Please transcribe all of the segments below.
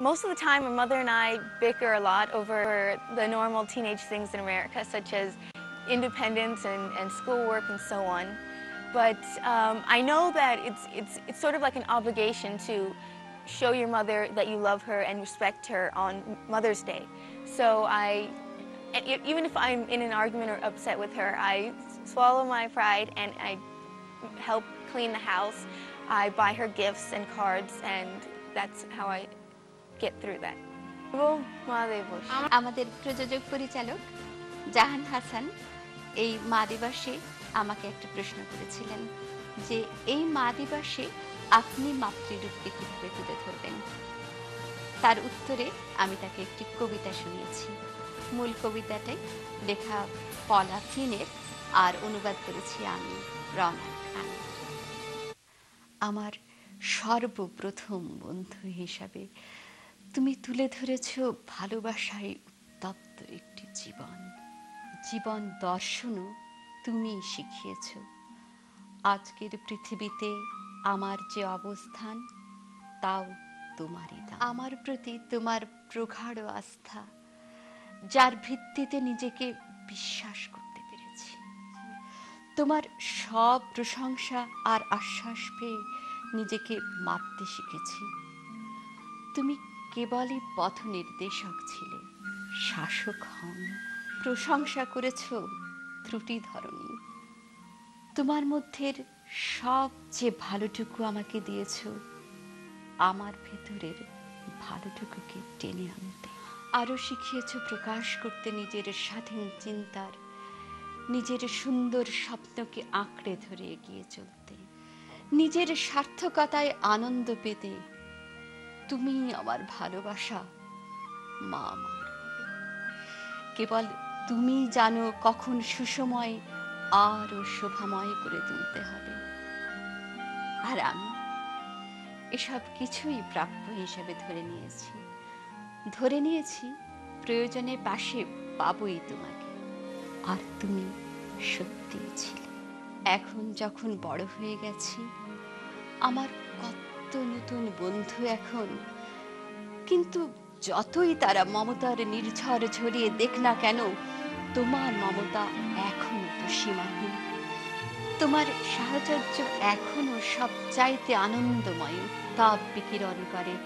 Most of the time, my mother and I bicker a lot over the normal teenage things in America, such as independence and, and schoolwork and so on. But um, I know that it's, it's, it's sort of like an obligation to show your mother that you love her and respect her on Mother's Day. So I, even if I'm in an argument or upset with her, I swallow my pride and I help clean the house. I buy her gifts and cards, and that's how I get through that. আমাদের প্রযোজক পরিচালক জাহান হাসান এই মা দিবসে আমাকে একটা প্রশ্ন করেছিলেন যে, এই মা দিবসে আপনি মাতৃরূপকে কীভাবে তুলে ধরবেন? তার উত্তরে আমি তাকে একটি কবিতা শুনিয়েছি। মূল কবিতাটাই লেখা পলা ফিনের আর অনুবাদ করেছি আমি রনা আমার সর্বপ্রথম বন্ধু হিসাবে তুমি তুলে ধরেছ ভালোবাসায় উত্তপ্ত একটি জীবন। জীবন দর্শনও তুমি শিখিয়েছ। আজকের পৃথিবীতে আমার যে অবস্থান, তাও তোমারই। আমার প্রতি তোমার প্রগাঢ় আস্থা, যার ভিত্তিতে নিজেকে বিশ্বাস করতে পেরেছি। তোমার সব প্রশংসা আর আশ্বাস পেয়ে নিজেকে মাপতে শিখেছি। তুমি কেবলই পথ নির্দেশক ছিলে। শাসক হন, প্রশংসা করেছ ত্রুটি ধরনি তোমার মধ্যে সবচেয়ে ভালোটুকু আমাকে দিয়েছ। আমার ভেতরের ভালোটুকুকে টেনে আনতে। আরও শিখিয়েছ প্রকাশ করতে নিজের স্বাধীন চিন্তার, নিজের সুন্দর স্বপ্নকে আঁকড়ে ধরে এগিয়ে চলতে। নিজের সার্থকতায় আনন্দ পেতে তুমি আমার ভালোবাসা, মা আমার। কেবল তুমি জানো কখন সুসময় আরও শোভাময় করে তুলতে হবে। আর আমি এসব কিছুই প্রাপ্য হিসেবে ধরে নিয়েছি। ধরে নিয়েছি প্রয়োজনে পাশে পাবই তোমাকে। আর তুমি সত্যিই ছিলে। এখন যখন বড় হয়ে গেছি, আমার নতুন বন্ধু এখন। কিন্তু যতই তারা মমতার নির্ঝর ঝরিয়ে দেখ না কেন, তোমার মমতা এখনও তো সীমাহীন। তোমার সাহচর্য এখনও সব চাইতে আনন্দময়। তাপ বিকিরণ করে।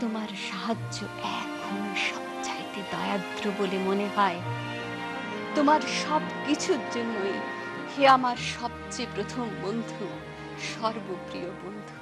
তোমার সাহায্য এখনও সব চাইতে দয়াদ্র বলে মনে হয়। তোমার সব কিছুর জন্যই হে আমার সবচেয়ে প্রথম বন্ধু, সর্বপ্রিয় বন্ধু।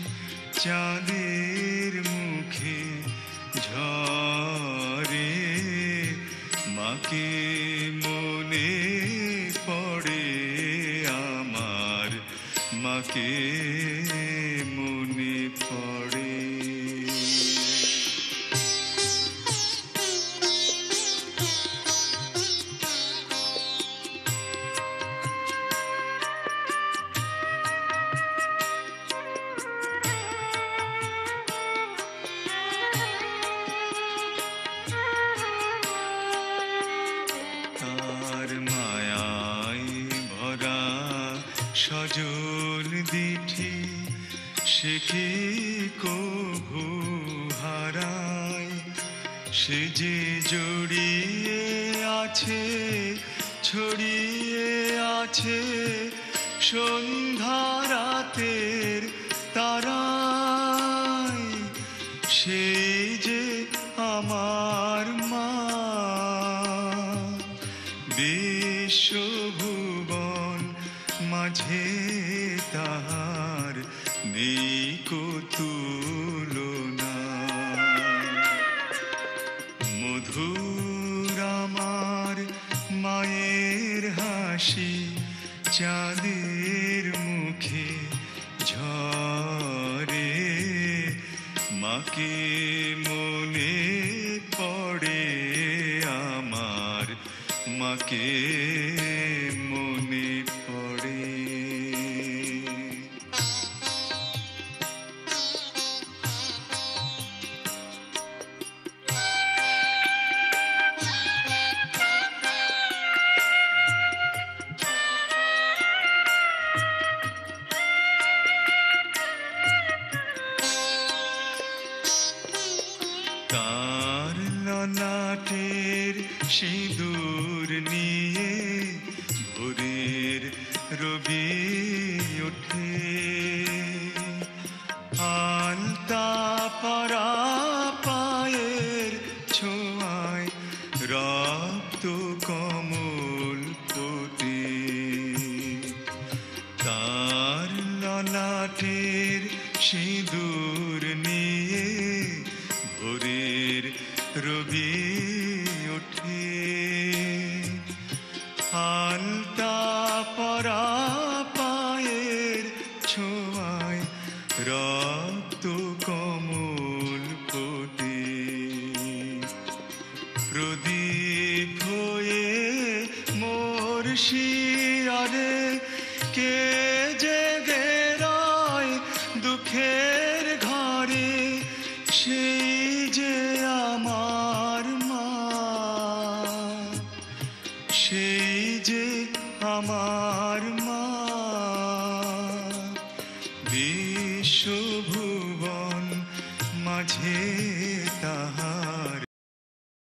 চাঁদের মুখে ঝরে মাকে মনে পড়ে আমার মাকে সজল দিঠি সে কি কভু হারায়? সে যে জড়িয়ে আছে ছড়িয়ে আছে সন্ধ্যা রাতের হাসি চাঁদের মুখে ঝরে মাকে মনে পড়ে আমার মাকে ওঠে আলতা পরা পায়ের ছোঁয়ায় রক্ত কমল ফোটে তার ললাটের সিঁদুর নিয়ে ভোরের রবি ওঠে। আলতা পরা শিয়ারে কে জেগে রয় দুঃখের ঘরে সেই যে আমার মা। সেই যে আমার